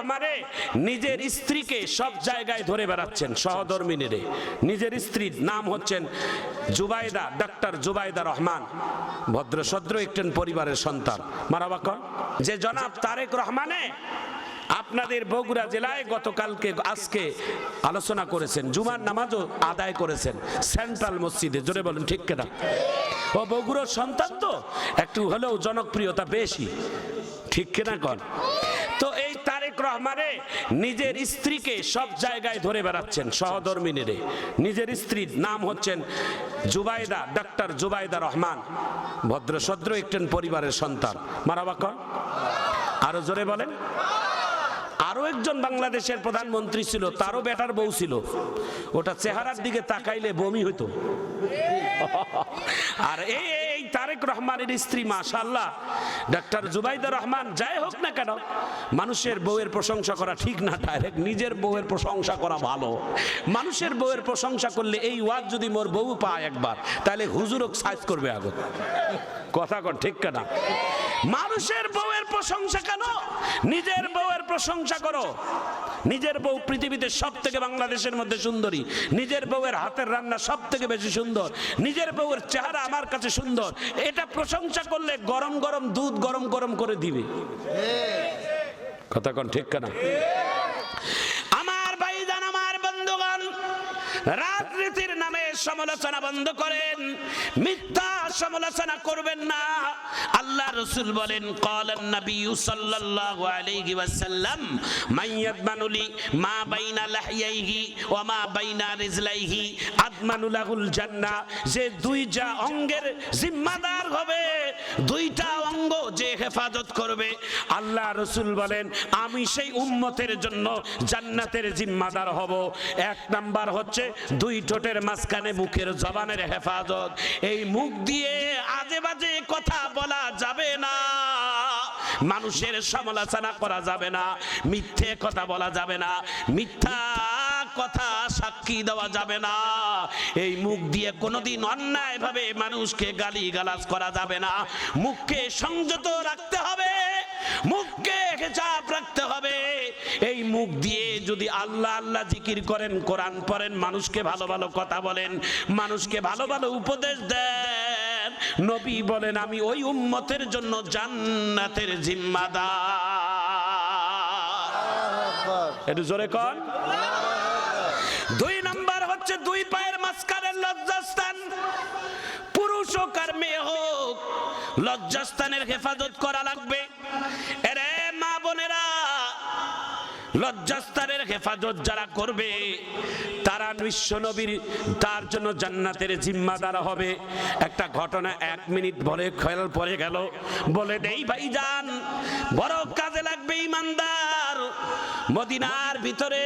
রহমানে নিজের স্ত্রীকে সব জায়গায় ধরে বেড়াচ্ছেন সহধর্মিনীরে। নিজের স্ত্রীর নাম হচ্ছেন জুবাইদা, ডাক্তার জুবাইদা রহমান। ভদ্র সদ্র একজন পরিবারের সন্তান। মারাবাকন যে জনাব তারেক রহমানে আপনাদের বগুড়া জেলায় গতকালকে, আজকে আলোচনা করেছেন, জুমার নামাজও আদায় করেছেন সেন্ট্রাল মসজিদে। জোরে বলেন, ঠিক কেনা? ও বগুড়ার সন্তান তো? একটু হলেও জনপ্রিয়তা বেশি। ঠিক কিনা কন? রহমানে নিজের স্ত্রীকে সব জায়গায় ধরে বেড়াচ্ছেন সহধর্মিনীরে। নিজের স্ত্রীর নাম হচ্ছেন জুবাইদা ডাক্তার জুবাইদা রহমান। ভদ্র সদ্র পরিবারের সন্তান। মারাবাকন আরও জোরে বলেন। আরও একজন বাংলাদেশের প্রধানমন্ত্রী ছিল, তারও বেটার বউ ছিল। ওটা চেহারার দিকে তাকাইলে বমি হইতো। আর এই এই তারেক রহমানের স্ত্রী মাশাল্লাহ ডাক্তার জুবাইদা রহমান, যাই হোক না কেন, মানুষের বউয়ের প্রশংসা করা ঠিক না, ডাইরেক্ট নিজের বউয়ের প্রশংসা করা ভালো। মানুষের বউয়ের প্রশংসা করলে এই ওয়াজ যদি মোর বউ পায় একবার, তাহলে হুজুরক সাইজ করবে আগত। কথা কর ঠিক কেনা? মানুষের বউয়ের প্রশংসা কেন? নিজের বউয়ের প্রশংসা করো। নিজের বউ পৃথিবীতে সব থেকে বাংলাদেশের মধ্যে সুন্দরী। নিজের বউয়ের হাতের রান্না সব থেকে বেশি সুন্দর। নিজের বউয়ের চেহারা আমার কাছে সুন্দর। এটা প্রশংসা করলে গরম গরম দুধ গরম গরম করে দিবে। কথা কোন ঠিক কেনা? আমার ভাইজান আমার বন্ধুগণ রাজনীতির সমালোচনা বন্ধ করেন। মিথ্যা সমালোচনা করবেন না। আল্লাহ রসুল বলেন, কলান নবী সাল্লাল্লাহু আলাইহি ওয়াসাল্লাম মাইয়াদমানুলি মা বাইনা লাহিয়াইহি ওয়া মা বাইনা রিজলাইহি আদমানুলাহুল জান্নাহ, যে দুই যা অঙ্গের জিম্মাদার হবে, দুইটা অঙ্গ যে হেফাজত করবে। আল্লাহ রসুল বলেন, আমি সেই উম্মতের জন্য জান্নাতের জিম্মাদার হব। এক নাম্বার হচ্ছে, দুই ঠোঁটের মাঝখানে মুখের জবানের হেফাজত। এই মুখ দিয়ে আজে বাজে কথা বলা যাবে না। মানুষের সমালোচনা করা যাবে না, মিথ্যে কথা বলা যাবে না, মিথ্যা কথা সাক্ষী দেওয়া যাবে না। এই মুখ দিয়ে কোনোদিন অন্যায় ভাবে মানুষকে গালি গালাজ করা যাবে না। মুখকে সংযত রাখতে হবে, মুখকে এই মুখ দিয়ে যদি আল্লাহ আল্লাহ জিকির করেন, কোরআন পড়েন, মানুষকে ভালো ভালো কথা বলেন, মানুষকে ভালো ভালো উপদেশ দেন, নবী বলেন, আমি ওই উম্মতের জন্য জান্নাতের জিম্মাদার। একটু জোরে কর দুই নাম্বার হচ্ছে দুই পায়ের মাঝখানের লজ্জাস্থান। পুরুষ হোক আর মেয়ে হোক, লজ্জাস্থানের হেফাজত করা লাগবে। এরে লজ্জাস্থানের হেফাজত যারা করবে, তারা বিশ্ব নবীর, তার জন্য জান্নাতের জিম্মাদার হবে। একটা ঘটনা এক মিনিট বলে খেয়াল পরে গেল। বলে দেই ভাই যান বড় কাজে লাগবে ইমানদার। মদিনার ভিতরে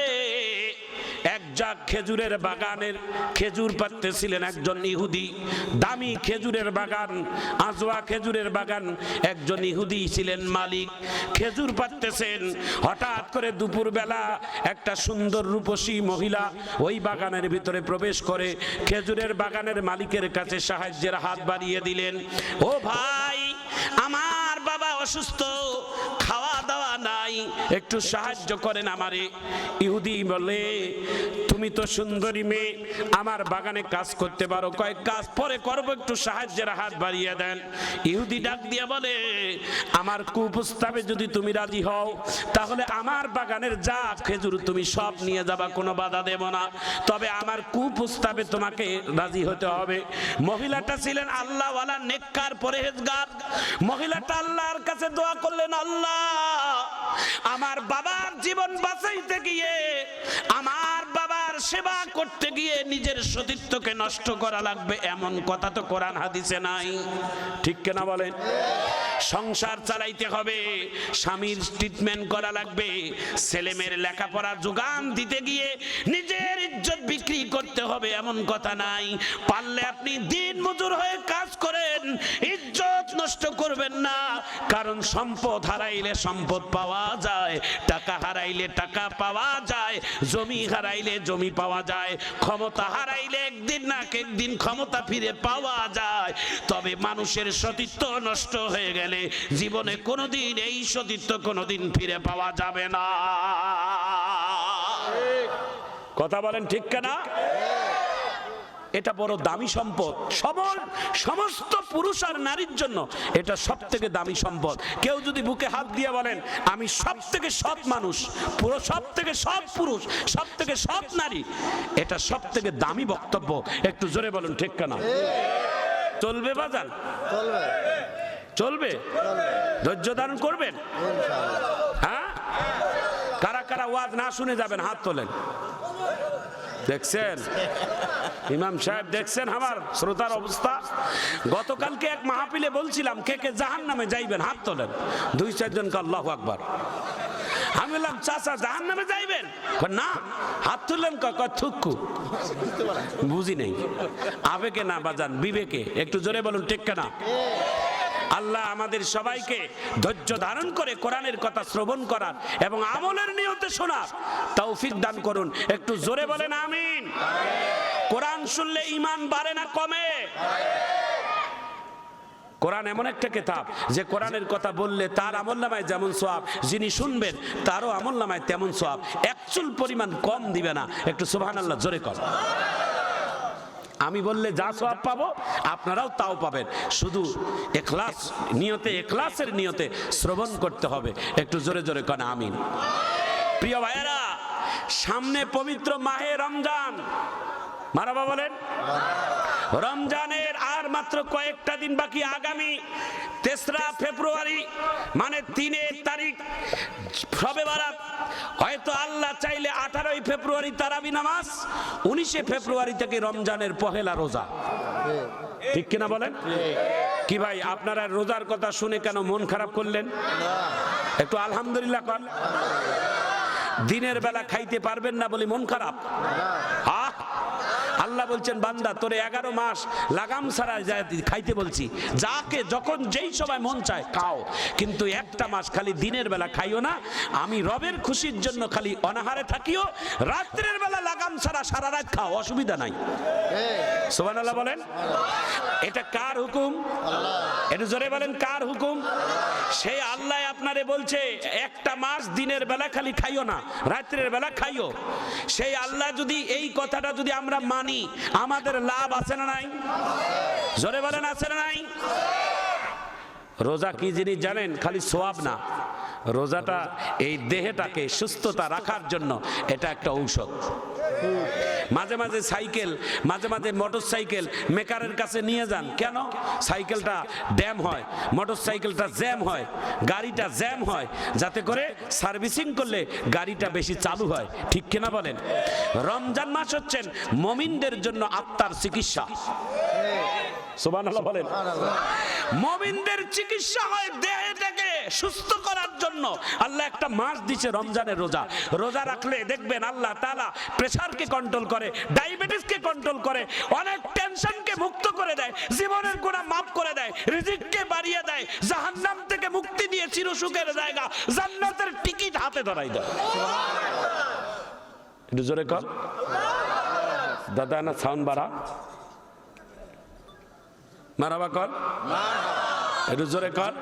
জাগ খেজুরের বাগানের খেজুর পাততেছিলেন একজন ইহুদি, দামি খেজুরের বাগান আজওয়া খেজুরের বাগান। একজন ইহুদি ছিলেন মালিক, খেজুর পাততেছেন হঠাৎ করে দুপুর বেলা একটা সুন্দর রূপসী মহিলা ওই বাগানের ভিতরে প্রবেশ করে খেজুরের বাগানের মালিকের কাছে সাহায্যের হাত বাড়িয়ে দিলেন, ও ভাই, আমার বাবা অসুস্থ, খাওয়া দাওয়া নাই একটু সাহায্য করেন আমারে। ইহুদি বলে, তুমি তো সুন্দরী মেয়ে, আমার বাগানে কাজ করতে পারো। কয়েক কাজ পরে করব, একটু সাহায্যের হাত বাড়িয়ে দেন। ইহুদি ডাক দিয়ে বলে, আমার কুপ্রস্তাবে যদি তুমি রাজি হও, তাহলে আমার বাগানের যা খেজুর তুমি সব নিয়ে যাবা, কোনো বাধা দেব না। তবে আমার কুপ্রস্তাবে তোমাকে রাজি হতে হবে। মহিলাটা ছিলেন আল্লাহওয়ালা, নেককার, পরেহেজগার। মহিলাটা আল্লাহর কাছে দোয়া করলেন, আল্লাহ আমার বাবার জীবন বাঁচাইতে গিয়ে, আমার বাবার সেবা করতে গিয়ে নিজের সতীত্বকে নষ্ট করা লাগবে, এমন কথা তো কোরআন হাদিসে নাই। ঠিক কেনা বলেন? সংসার চালাইতে হবে। স্বামীর ট্রিটমেন্ট করা লাগবে। ছেলেমেয়ের লেখাপড়া যোগান দিতে গিয়ে নিজের ইজ্জত বিক্রি করতে হবে, এমন কথা নাই। পারলে আপনি দিন মজুর হয়ে কাজ করেন, ইজ্জত নষ্ট করবেন না। কারণ সম্পদ হারাইলে সম্পদ পাওয়া যায়, টাকা হারাইলে টাকা পাওয়া যায়, জমি হারাইলে জমি পাওয়া যায়, ক্ষমতা হারাইলে একদিন না একদিন ক্ষমতা ফিরে পাওয়া যায়। তবে মানুষের সতীত্ব নষ্ট হয়ে গেলে গেলে জীবনে কোনোদিন এই সতীত্ব কোনোদিন ফিরে পাওয়া যাবে না। কথা বলেন ঠিক কেনা? এটা বড় দামি সম্পদ। সবল, সমস্ত পুরুষ আর নারীর জন্য এটা সব থেকে দামি সম্পদ। কেউ যদি বুকে হাত দিয়ে বলেন, আমি সব থেকে সৎ মানুষ, পুরো সব থেকে সৎ পুরুষ সব থেকে সৎ নারী, এটা সব থেকে দামি বক্তব্য। একটু জোরে বলুন ঠিক কেনা? চলবে বাজান চলবে। চলবে? ধৈর্য ধারণ করবেন? হ্যাঁ? কারা কারা ওয়াজ না শুনে যাবেন হাত তোলেন। দেখছেন? ইমাম সাহেব দেখছেন আমার শ্রোতার অবস্থা? গতকালকে এক মাহফিলে বলছিলাম কে কে জাহান নামে যাইবেন হাত তোলেন। দুই চারজন কে আল্লাহ আকবার। আমি বললাম চাচা জাহান নামে যাইবেন না। হাত তুললেন ক কয়, থুক্কু বুঝি নেই। আবেগে না বাজান বিবেকে। একটু জোরে বলুন ঠিক না। আল্লাহ আমাদের সবাইকে ধৈর্য ধারণ করে কোরআনের কথা শ্রবণ করার এবং আমলের নিয়তে শোনার তৌফিক দান করুন। একটু জোরে বলেন, আমিন। কোরআন শুনলে ইমান বাড়ে না কমে? কোরআন এমন একটা কেতাব যে কোরআনের কথা বললে তার আমল নামায় যেমন সোয়াব যিনি শুনবেন তারও আমল নামায় তেমন সোয়াব একচুল পরিমাণ কম দিবে না। একটু সুবহান আল্লাহ জোরে কর। আমি বললে যা সব পাবো আপনারাও তাও পাবেন। শুধু এখলাস নিয়তে এখলাসের নিয়তে শ্রবণ করতে হবে। একটু জোরে জোরে কন আমিন। প্রিয় ভাইয়েরা সামনে পবিত্র মাহে রমজান। মারাবা বলেন? রমজানের আর মাত্র কয়েকটা দিন বাকি আগামী তেসরা ফেব্রুয়ারি মানে তিনের তারিখ সবে বারাত। হয়তো আল্লাহ চাইলে আঠারোই ফেব্রুয়ারি তারাবি নামাজ, উনিশে ফেব্রুয়ারি থেকে রমজানের পহেলা রোজা। ঠিক কিনা বলেন? কি ভাই, আপনারা রোজার কথা শুনে কেন মন খারাপ করলেন? একটু আলহামদুলিল্লাহ দিনের বেলা খাইতে পারবেন না বলে মন খারাপ। আল্লাহ বলছেন বান্দা তোরে এগারো মাস লাগাম ছাড়া যা- খাইতে বলছি। যাকে যখন যেই সময় মন চায় খাও। কিন্তু একটা মাস খালি দিনের বেলা খাইও না। আমি রবের খুশির জন্য খালি অনাহারে থাকিও। রাত্রের বেলা লাগাম ছাড়া সারা রাত খাও অসুবিধা নাই। সোমান আল্লাহ বলেন। এটা কার হুকুম? এটা জোরে বলেন কার হুকুম? সেই আল্লাহ আপনারে বলছে একটা মাস দিনের বেলা খালি খাইও না, রাত্রের বেলা খাইও। সেই আল্লাহ যদি এই কথাটা যদি আমরা মানি, আমাদের লাভ আছে না নাই? জোরে বলেন, আছে না নাই? রোজা কি জিনিস জানেন? খালি সোয়াব না। রোজাটা এই দেহটাকে সুস্থতা রাখার জন্য এটা একটা ঔষধ। মাঝে মাঝে সাইকেল, মাঝে মাঝে মোটর সাইকেল মেকারের কাছে নিয়ে যান। কেন? সাইকেলটা ড্যাম হয় মোটর সাইকেলটা জ্যাম হয়, গাড়িটা জ্যাম হয়, যাতে করে সার্ভিসিং করলে গাড়িটা বেশি চালু হয়। ঠিক কিনা বলেন? রমজান মাস হচ্ছেন মমিনদের জন্য আত্মার চিকিৎসা। সোবান বলেন। মমিনদের চিকিৎসা হয় দেহটাকে সুস্থ করার জন্য। আল্লাহ একটা মাস দিছে রমজানের রোজা। রোজা রাখলে দেখবেন আল্লাহ কন্ট্রোল করে ডায়াবেটিসকে কন্ট্রোল করে অনেক টেনশনকে মুক্ত করে দেয় জীবনের গুণা মাফ করে দেয় রিজিককে বাড়িয়ে দেয় জাহান্নাম থেকে মুক্তি দিয়ে চিরসুখের জায়গা জান্নাতের টিকিট হাতে ধরাই দেয়। একটু জোরে কর দাদা না সাউন্ড বাড়া। মারাবা কর। একটু জোরে কর।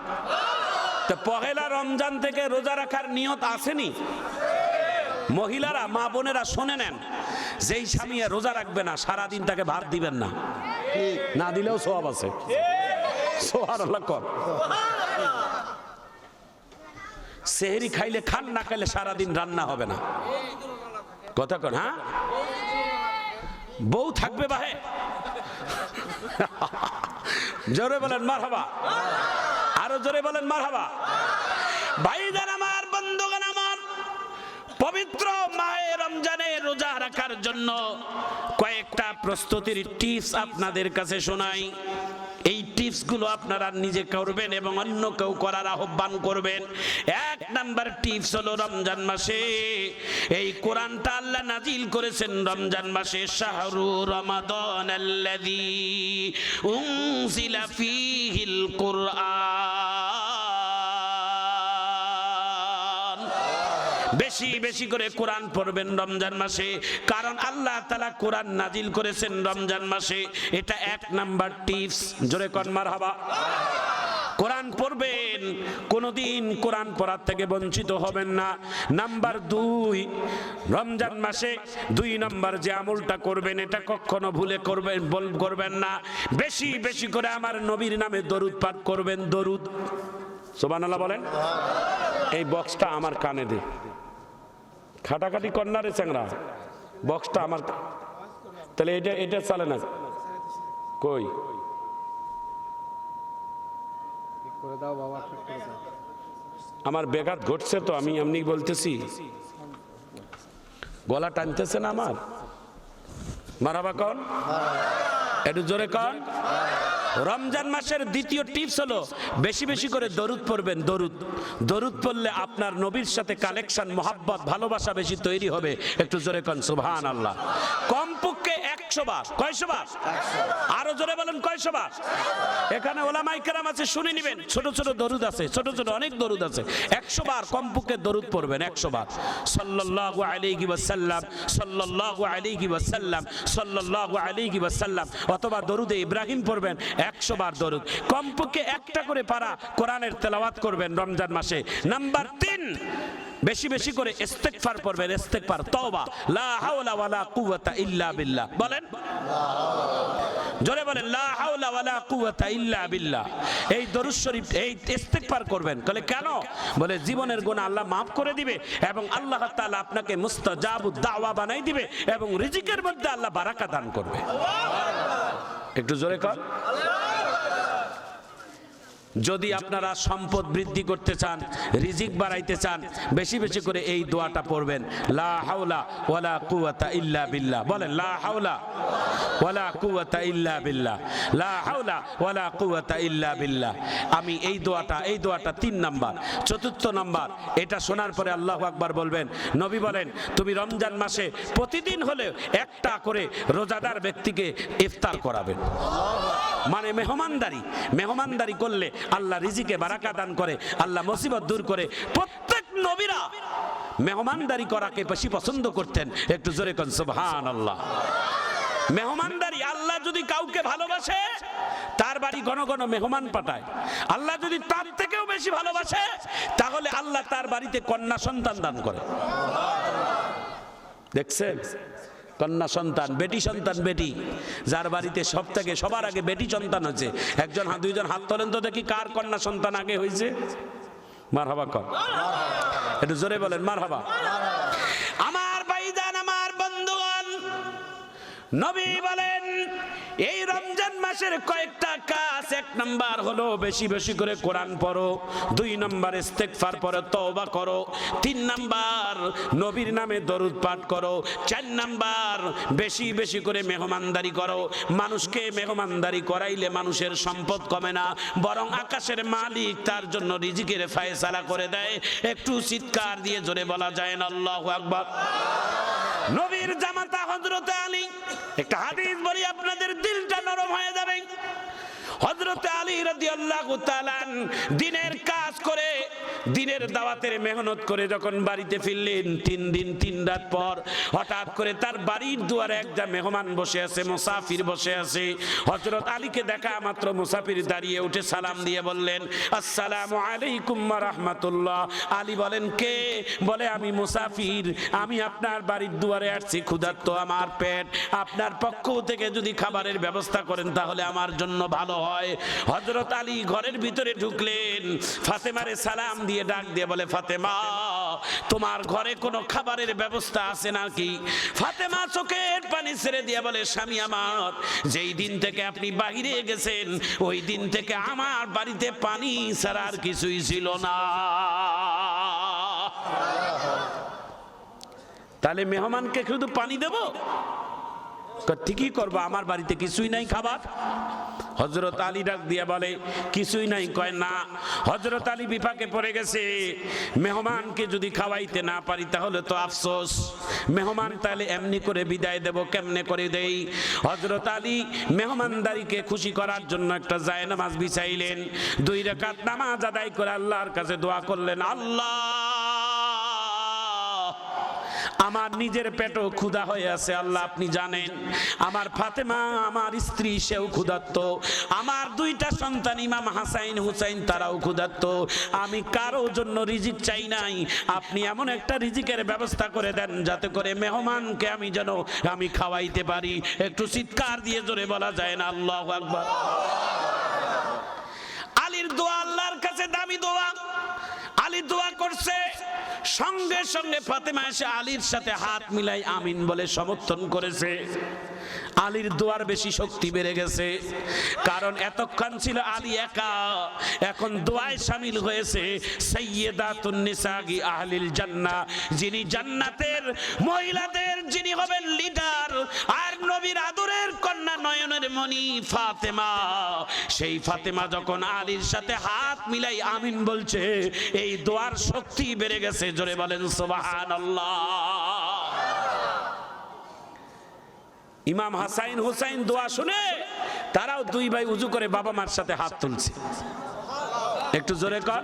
তো পহেলা রমজান থেকে রোজা রাখার নিয়ত আসেনি। মহিলারা, মা বোনেরা শোনে নেন, যেই স্বামী রোজা রাখবে না, সারাদিন তাকে ভাত দিবেন না। না দিলেও সব আছে। সোহার সেহেরি খাইলে, খান না খাইলে সারাদিন রান্না হবে না। কথা কন হ্যাঁ? বউ থাকবে বাহে? জোরে বলেন মার হবা আরও জোরে বলেন মার হবা ভাইজান আমার, বন্ধুগণ আমার, পবিত্র মায়ের রমজানে রোজা রাখার জন্য কয়েকটা প্রস্তুতির টিপস আপনাদের কাছে শোনাই। এই টিপসগুলো আপনারা নিজে করবেন এবং অন্য কেউ করার আহ্বান করবেন। এক নাম্বার টিপস হলো রমজান মাসে। এই কোরআনটা আল্লাহ নাজিল করেছেন রমজান মাসে, শাহরু রমাদান আল্লাযী উনজিলা ফীহিল কুরআন। বেশি বেশি করে কোরআন পড়বেন রমজান মাসে। কারণ আল্লাহ তালা কোরআন নাজিল করেছেন রমজান মাসে। এটা এক নাম্বার টিপস। জোরে কনমার হবা কোরআন পড়বেন, কোনোদিন কোরআন পড়ার থেকে বঞ্চিত হবেন না। নাম্বার দুই, রমজান মাসে দুই নাম্বার যে আমলটা করবেন, এটা কখনো ভুলে করবেন করবেন না। বেশি বেশি করে আমার নবীর নামে দরুদ পাঠ করবেন, দরুদ। সোবানাল্লাহ বলেন। এই বক্সটা আমার কানে দে। খাটাখাটি কন্যারে চ্যাংরা। বক্সটা আমার তাহলে এটা এটা চলে না। কই? আমার বেঘাত ঘটছে তো, আমি এমনি বলতেছি। গলা টানতেছে না আমার? মারাবা কন? একটু জোরে কন? রমজান মাসের দ্বিতীয় টিপস হলো বেশি বেশি করে দরুদ পড়বেন, দরুদ। দরুদ পড়লে আপনার নবীর সাথে কালেকশন মোহাব্বত, ভালোবাসা বেশি তৈরি হবে। একটু জোরে কন সুবহান আল্লাহ কমপক্ষে একশো বার, কয়শো বার? আরও জোরে বলেন, কয়শো বার? এখানে ওলামাই কেরাম আছে, শুনে নিবেন। ছোট ছোট দরুদ আছে, ছোট ছোট অনেক দরুদ আছে। একশো বার কমপক্ষে দরুদ পড়বেন, একশো বার। সাল্লাল্লাহু আলাইহি ওয়াসাল্লাম, সাল্লাল্লাহু আলাইহি ওয়াসাল্লাম, সাল্লাল্লাহু আলাইহি ওয়াসাল্লাম। অথবা দরুদে ইব্রাহিম পড়বেন একশো বার দরুদ। কমপক্ষে একটা করে পারা কোরআনের তেলাওয়াত করবেন রমজান মাসে। নাম্বার তিন, বেশি বেশি করে ইস্তেগফার পড়বেন, ইস্তেগফার, তওবা। লা হাওলা ওয়ালা কুওয়াতা ইল্লা বিল্লাহ। বলেন? জোরে বলেন, লা হাওলা ওয়ালা কুওয়াতা ইল্লা বিল্লাহ। এই দরুদ শরীফ, এই ইস্তেগফার করবেন। বলে কেন? বলে জীবনের গুনাহ আল্লাহ maaf করে দিবে এবং আল্লাহ তাআলা আপনাকে মুস্তাজাবুদ দাওয়া বানাই দিবে এবং রিজিকের মধ্যে আল্লাহ বারাকা দান করবে। একটু জোরে কর। যদি আপনারা সম্পদ বৃদ্ধি করতে চান, রিজিক বাড়াইতে চান, বেশি বেশি করে এই দোয়াটা পড়বেন। লা হাওলা ওয়ালা কুওয়াতা ইল্লা বিল্লাহ। বলেন, লা হাওলা ওয়ালা কুওয়াতা ইল্লা বিল্লাহ। লা হাওলা ওয়ালা কুওয়াতা ইল্লা বিল্লাহ। আমি এই দোয়াটা এই দোয়াটা তিন নাম্বার। চতুর্থ নাম্বার, এটা শোনার পরে আল্লাহ আকবার বলবেন, নবী বলেন, তুমি রমজান মাসে প্রতিদিন হলে একটা করে রোজাদার ব্যক্তিকে ইফতার করাবেন মানে মেহমানদারি। মেহমানদারি করলে আল্লাহ রিজিকে বারাকা দান করে, আল্লাহ মুসিবত দূর করে। প্রত্যেক নবীরা মেহমানদারি করাকে বেশি পছন্দ করতেন। একটু জোরে কন সুবহান আল্লাহ মেহমানদারি, আল্লাহ যদি কাউকে ভালোবাসে, তার বাড়ি ঘন ঘন মেহমান পাঠায়। আল্লাহ যদি তার থেকেও বেশি ভালোবাসে, তাহলে আল্লাহ তার বাড়িতে কন্যা সন্তান দান করে। দেখছেন? কন্যা সন্তান, বেটি সন্তান, বেটি। যার বাড়িতে সব থেকে সবার আগে বেটি সন্তান হচ্ছে একজন দুইজন হাত তোলেন তো দেখি কার কন্যা সন্তান আগে হয়েছে। মার হাবা কর। একটু জোরে বলেন মার হাবা আমার ভাইজান, আমার বন্ধুগণ, নবী বলেন এই রমজান মাসের কয়েকটা কাজ, এক নাম্বার হলো বেশি বেশি করে কোরআন পড়ো, দুই নাম্বার ইস্তেগফার পড়ো, তওবা করো, তিন নাম্বার নবীর নামে দরুদ পাঠ করো, চার নাম্বার বেশি বেশি করে মেহমানদারি করো, মানুষকে মেহমানদারি করাইলে মানুষের সম্পদ কমে না, বরং আকাশের মালিক তার জন্য রিজিকের ফায়সালা করে দেয়, একটু চিৎকার দিয়ে জোরে বলা যায় না, আল্লাহু আকবার। নবীর জামাতা হজরত আলী একটা হাদিস বলি আপনাদের দিলটা নরম হয়ে যাবে। হজরত আলী রাদিয়াল্লাহু তাআলা দিনের কাজ করে, দিনের দাওয়াতের মেহনত করে যখন বাড়িতে ফিরলেন, তিন দিন, তিন রাত পর হঠাৎ করে তার বাড়ির দুয়ারে একটা মেহমান বসে আছে, মুসাফির বসে আছে। হজরত আলীকে দেখা মাত্র মুসাফির দাঁড়িয়ে উঠে সালাম দিয়ে বললেন, আসসালামু আলাইকুম রাহমাতুল্লাহ। আলী বলেন, কে? বলে, আমি মুসাফির, আমি আপনার বাড়ির দুয়ারে আসছি, ক্ষুধার্ত আমার পেট। আপনার পক্ষ থেকে যদি খাবারের ব্যবস্থা করেন তাহলে আমার জন্য ভালো হয়। হজরত আলী ঘরের ভিতরে ঢুকলেন। ফাতেমারে সালাম দিয়ে ডাক দিয়ে বলে, ফাতেমা, তোমার ঘরে কোনো খাবারের ব্যবস্থা আছে নাকি? ফাতেমা চোখের পানি ছেড়ে দিয়ে বলে, স্বামী আমার, যেই দিন থেকে আপনি বাহিরে গেছেন, ওই দিন থেকে আমার বাড়িতে পানি ছাড়া আর কিছুই ছিল না। তাহলে মেহমানকে শুধু পানি দেব? ঠিকই করব, আমার বাড়িতে কিছুই নাই খাবার। হজরত আলী ডাক দিয়ে বলে, কিছুই নাই, কয় না হজরত আলী বিপাকে পড়ে গেছে। মেহমানকে যদি খাওয়াইতে না পারি তাহলে তো আফসোস। মেহমান তাহলে এমনি করে বিদায় দেব, কেমনে করে দেই? হজরত আলী মেহমানদারিকে খুশি করার জন্য একটা জায়নামাজ বিছাইলেন। দুই রেখাত নামাজ আদায় করে আল্লাহর কাছে দোয়া করলেন, আল্লাহ! আমার নিজের পেটও ক্ষুধা হয়ে আছে, আল্লাহ আপনি জানেন। আমার ফাতেমা, আমার স্ত্রী, সেও ক্ষুধার্ত। আমার দুইটা সন্তান, ইমাম হাসাইন, হুসাইন, তারাও ক্ষুধার্ত। আমি কারও জন্য রিজিক চাই নাই। আপনি এমন একটা রিজিকের ব্যবস্থা করে দেন, যাতে করে মেহমানকে আমি যেন, আমি খাওয়াইতে পারি। একটু চিৎকার দিয়ে জোরে বলা যায় না, আল্লাহ আকবার। আলীর দোয়া আল্লাহর কাছে দামি দোয়া। দোয়া করছে। সঙ্গে সঙ্গে ফাতেমা এসে আলীর সাথে হাত মিলাই আমিন বলে সমর্থন করেছে। আলীর দোয়ার বেশি শক্তি বেড়ে গেছে। কারণ এতক্ষণ ছিল আলী একা। এখন দোয়ায় সামিল হয়েছে সৈয়দাতুন নিসাগি আহলিল জান্নাহ। যিনি জান্নাতের মহিলাদের, যিনি হবেন লিডার আর নবীর আদরের কন্যা নয়নের মণি ফাতেমা। সেই ফাতেমা যখন আলীর সাথে হাত মিলাই আমিন বলছে, এই দোয়ার শক্তি বেড়ে গেছে, জোরে বলেন সুবহানাল্লাহ। ইমাম হাসাইন হুসাইন দোয়া শুনে তারাও দুই ভাই উজু করে বাবা মার সাথে হাত তুলছে। একটু জোরে কর